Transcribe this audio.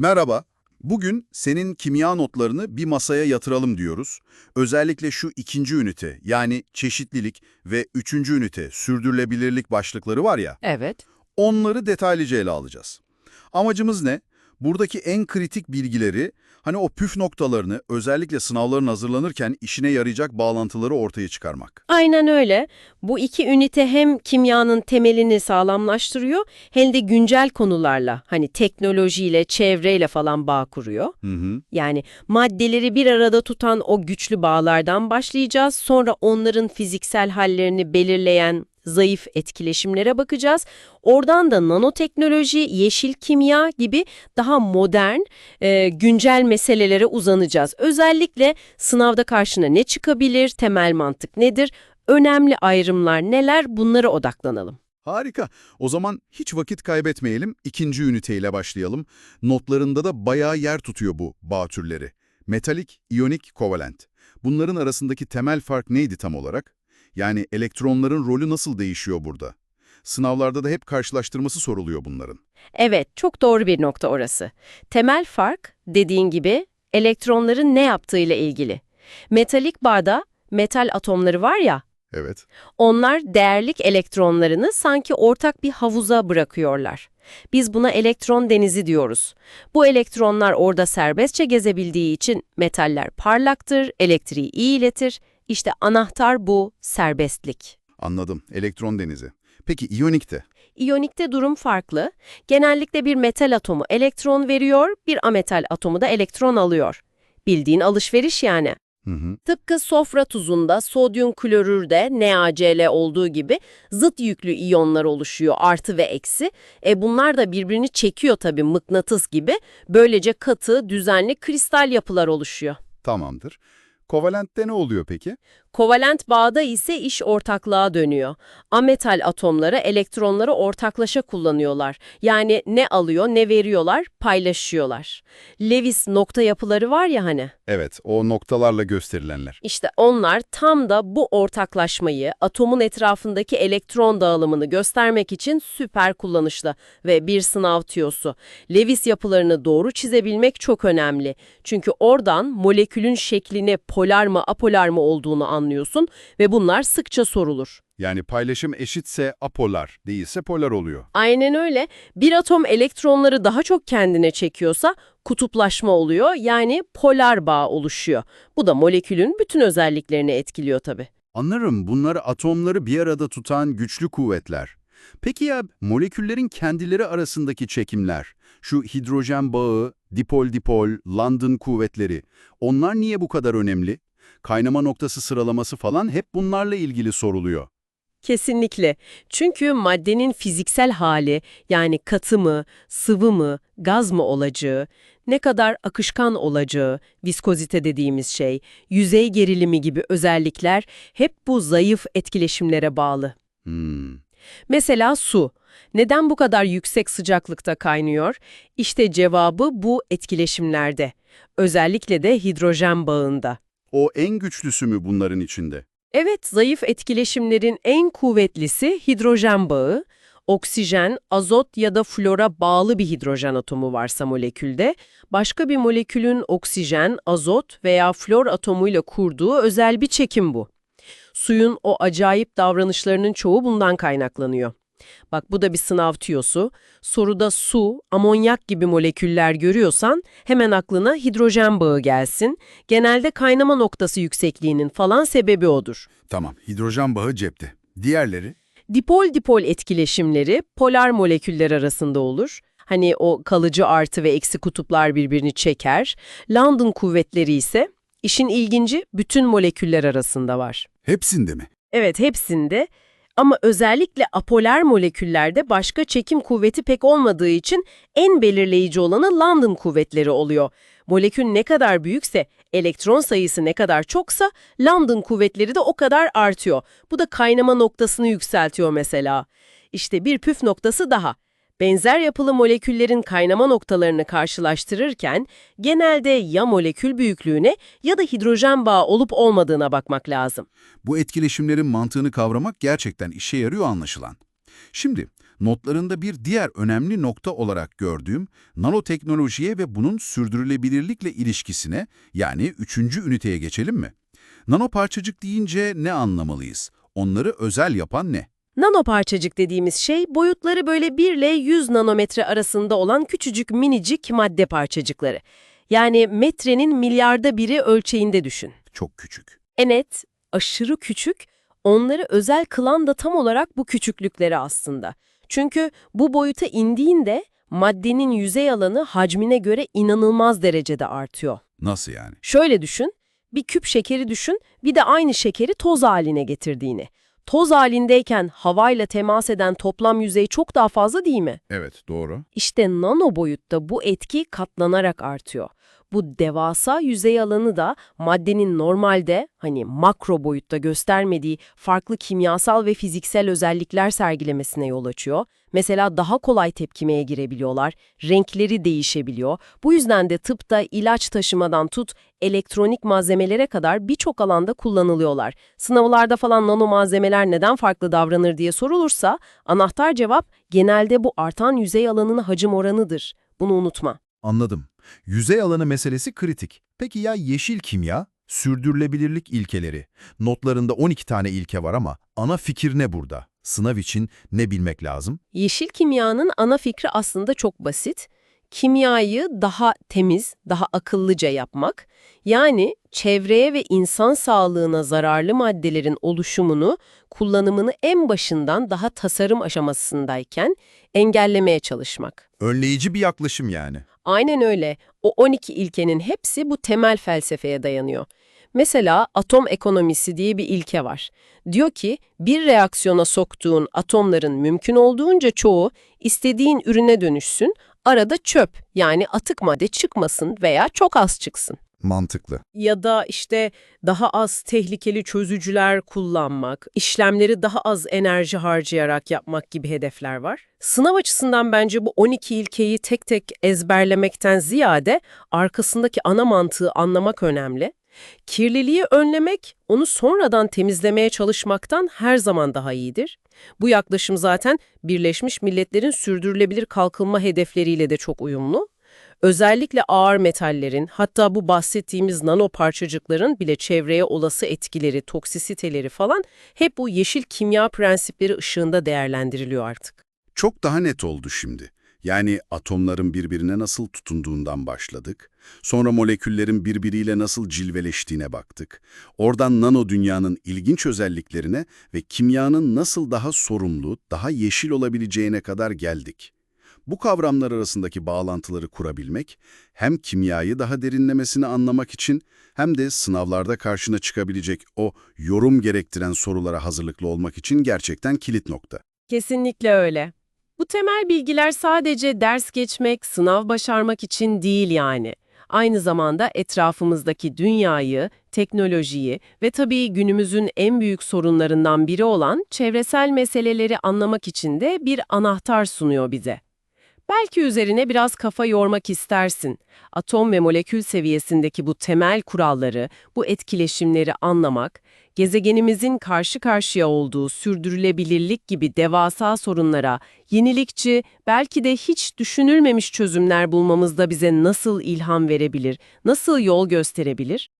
Merhaba. Bugün senin kimya notlarını bir masaya yatıralım diyoruz. Özellikle şu ikinci ünite yani çeşitlilik ve üçüncü ünite sürdürülebilirlik başlıkları var ya, Evet. onları detaylıca ele alacağız. Amacımız ne? Buradaki en kritik bilgileri, hani o püf noktalarını özellikle sınavların hazırlanırken işine yarayacak bağlantıları ortaya çıkarmak. Aynen öyle. Bu iki ünite hem kimyanın temelini sağlamlaştırıyor hem de güncel konularla hani teknolojiyle, çevreyle falan bağ kuruyor. Hı hı. Yani maddeleri bir arada tutan o güçlü bağlardan başlayacağız. Sonra onların fiziksel hallerini belirleyen zayıf etkileşimlere bakacağız. Oradan da nanoteknoloji, yeşil kimya gibi daha modern, e, güncel meselelere uzanacağız. Özellikle sınavda karşına ne çıkabilir, temel mantık nedir, önemli ayrımlar neler bunlara odaklanalım. Harika. O zaman hiç vakit kaybetmeyelim. İkinci üniteyle başlayalım. Notlarında da bayağı yer tutuyor bu bağ türleri. Metalik, iyonik, kovalent. Bunların arasındaki temel fark neydi tam olarak? Yani elektronların rolü nasıl değişiyor burada? Sınavlarda da hep karşılaştırması soruluyor bunların. Evet, çok doğru bir nokta orası. Temel fark, dediğin gibi, elektronların ne yaptığıyla ilgili. Metalik bağda metal atomları var ya, Evet. onlar değerlik elektronlarını sanki ortak bir havuza bırakıyorlar. Biz buna elektron denizi diyoruz. Bu elektronlar orada serbestçe gezebildiği için metaller parlaktır, elektriği iyi iletir. İşte anahtar bu, serbestlik. Anladım. Elektron denizi. Peki iyonik de? İyonikte durum farklı. Genellikle bir metal atomu elektron veriyor, bir ametal atomu da elektron alıyor. Bildiğin alışveriş yani. Hı hı. Tıpkı sofra tuzunda sodyum klorürde NaCl olduğu gibi zıt yüklü iyonlar oluşuyor artı ve eksi. E bunlar da birbirini çekiyor tabii mıknatıs gibi. Böylece katı, düzenli kristal yapılar oluşuyor. Tamamdır. Kovalentte ne oluyor peki? Kovalent bağda ise iş ortaklığa dönüyor. Ametal atomları elektronları ortaklaşa kullanıyorlar. Yani ne alıyor ne veriyorlar, paylaşıyorlar. Lewis nokta yapıları var ya hani. Evet, o noktalarla gösterilenler. İşte onlar tam da bu ortaklaşmayı, atomun etrafındaki elektron dağılımını göstermek için süper kullanışlı ve bir sınav tüyosu. Lewis yapılarını doğru çizebilmek çok önemli. Çünkü oradan molekülün şeklini polar mı apolar mı olduğunu anlıyorsun ve bunlar sıkça sorulur. Yani paylaşım eşitse apolar, değilse polar oluyor. Aynen öyle. Bir atom elektronları daha çok kendine çekiyorsa kutuplaşma oluyor yani polar bağ oluşuyor. Bu da molekülün bütün özelliklerini etkiliyor tabii. Anlarım bunlar atomları bir arada tutan güçlü kuvvetler. Peki ya moleküllerin kendileri arasındaki çekimler, şu hidrojen bağı, dipol-dipol, London kuvvetleri, onlar niye bu kadar önemli? Kaynama noktası sıralaması falan hep bunlarla ilgili soruluyor. Kesinlikle. Çünkü maddenin fiziksel hali yani katı mı, sıvı mı, gaz mı olacağı, ne kadar akışkan olacağı, viskozite dediğimiz şey, yüzey gerilimi gibi özellikler hep bu zayıf etkileşimlere bağlı. Hmm. Mesela su. Neden bu kadar yüksek sıcaklıkta kaynıyor? İşte cevabı bu etkileşimlerde. Özellikle de hidrojen bağında. O en güçlüsü mü bunların içinde? Evet, zayıf etkileşimlerin en kuvvetlisi hidrojen bağı. Oksijen, azot ya da flora bağlı bir hidrojen atomu varsa molekülde, başka bir molekülün oksijen, azot veya flor atomuyla kurduğu özel bir çekim bu. Suyun o acayip davranışlarının çoğu bundan kaynaklanıyor. Bak bu da bir sınav tüyosu. Soruda su, amonyak gibi moleküller görüyorsan hemen aklına hidrojen bağı gelsin. Genelde kaynama noktası yüksekliğinin falan sebebi odur. Tamam, hidrojen bağı cepte. Diğerleri? Dipol-dipol etkileşimleri polar moleküller arasında olur. Hani o kalıcı artı ve eksi kutuplar birbirini çeker. London kuvvetleri ise işin ilginci bütün moleküller arasında var. Hepsinde mi? Evet hepsinde ama özellikle apolar moleküllerde başka çekim kuvveti pek olmadığı için en belirleyici olanı London kuvvetleri oluyor. Molekül ne kadar büyükse, elektron sayısı ne kadar çoksa London kuvvetleri de o kadar artıyor. Bu da kaynama noktasını yükseltiyor mesela. İşte bir püf noktası daha. Benzer yapılı moleküllerin kaynama noktalarını karşılaştırırken genelde ya molekül büyüklüğüne ya da hidrojen bağı olup olmadığına bakmak lazım. Bu etkileşimlerin mantığını kavramak gerçekten işe yarıyor anlaşılan. Şimdi Notlarında bir diğer önemli nokta olarak gördüğüm nanoteknolojiye ve bunun sürdürülebilirlikle ilişkisine yani üçüncü üniteye geçelim mi? Nanoparçacık deyince ne anlamalıyız? Onları özel yapan ne? Nanoparçacık dediğimiz şey boyutları böyle 1 ile 100 nanometre arasında olan küçücük minicik madde parçacıkları. Yani metrenin milyarda biri ölçeğinde düşün. Çok küçük. Evet, aşırı küçük. Onları özel kılan da tam olarak bu küçüklükleri aslında. Çünkü bu boyuta indiğinde maddenin yüzey alanı hacmine göre inanılmaz derecede artıyor. Nasıl yani? Şöyle düşün, bir küp şekeri düşün, bir de aynı şekeri toz haline getirdiğini. Toz halindeyken havayla temas eden toplam yüzey çok daha fazla değil mi? Evet, doğru. İşte nano boyutta bu etki katlanarak artıyor. Bu devasa yüzey alanı da maddenin normalde hani makro boyutta göstermediği farklı kimyasal ve fiziksel özellikler sergilemesine yol açıyor. Mesela daha kolay tepkimeye girebiliyorlar, renkleri değişebiliyor. Bu yüzden de tıpta ilaç taşımadan tut, elektronik malzemelere kadar birçok alanda kullanılıyorlar. Sınavlarda falan nano malzemeler neden farklı davranır diye sorulursa, anahtar cevap genelde bu artan yüzey alanının hacim oranıdır. Bunu unutma. Anladım. Yüzey alanı meselesi kritik. Peki ya yeşil kimya? Sürdürülebilirlik ilkeleri. Notlarında 12 tane ilke var ama ana fikir ne burada? Sınav için ne bilmek lazım? Yeşil kimyanın ana fikri aslında çok basit. Kimyayı daha temiz, daha akıllıca yapmak. Yani çevreye ve insan sağlığına zararlı maddelerin oluşumunu, kullanımını en başından daha tasarım aşamasındayken engellemeye çalışmak. Önleyici bir yaklaşım yani. Aynen öyle. O 12 ilkenin hepsi bu temel felsefeye dayanıyor. Mesela atom ekonomisi diye bir ilke var. Diyor ki bir reaksiyona soktuğun atomların mümkün olduğunca çoğu istediğin ürüne dönüşsün, arada çöp yani atık madde çıkmasın veya çok az çıksın. Mantıklı. Ya da işte daha az tehlikeli çözücüler kullanmak, işlemleri daha az enerji harcayarak yapmak gibi hedefler var. Sınav açısından bence bu 12 ilkeyi tek tek ezberlemekten ziyade arkasındaki ana mantığı anlamak önemli. Kirliliği önlemek, onu sonradan temizlemeye çalışmaktan her zaman daha iyidir. Bu yaklaşım zaten Birleşmiş Milletler'in sürdürülebilir kalkınma hedefleriyle de çok uyumlu. Özellikle ağır metallerin, hatta bu bahsettiğimiz nano parçacıkların bile çevreye olası etkileri, toksisiteleri falan hep bu yeşil kimya prensipleri ışığında değerlendiriliyor artık. Çok daha net oldu şimdi. Yani atomların birbirine nasıl tutunduğundan başladık. Sonra moleküllerin birbiriyle nasıl cilveleştiğine baktık. Oradan nano dünyanın ilginç özelliklerine ve kimyanın nasıl daha sorumlu, daha yeşil olabileceğine kadar geldik. Bu kavramlar arasındaki bağlantıları kurabilmek, hem kimyayı daha derinlemesine anlamak için hem de sınavlarda karşına çıkabilecek o yorum gerektiren sorulara hazırlıklı olmak için gerçekten kilit nokta. Kesinlikle öyle. Bu temel bilgiler sadece ders geçmek, sınav başarmak için değil yani. Aynı zamanda etrafımızdaki dünyayı, teknolojiyi ve tabii günümüzün en büyük sorunlarından biri olan çevresel meseleleri anlamak için de bir anahtar sunuyor bize. Belki üzerine biraz kafa yormak istersin. Atom ve molekül seviyesindeki bu temel kuralları, bu etkileşimleri anlamak, gezegenimizin karşı karşıya olduğu sürdürülebilirlik gibi devasa sorunlara, yenilikçi, belki de hiç düşünülmemiş çözümler bulmamızda bize nasıl ilham verebilir, nasıl yol gösterebilir?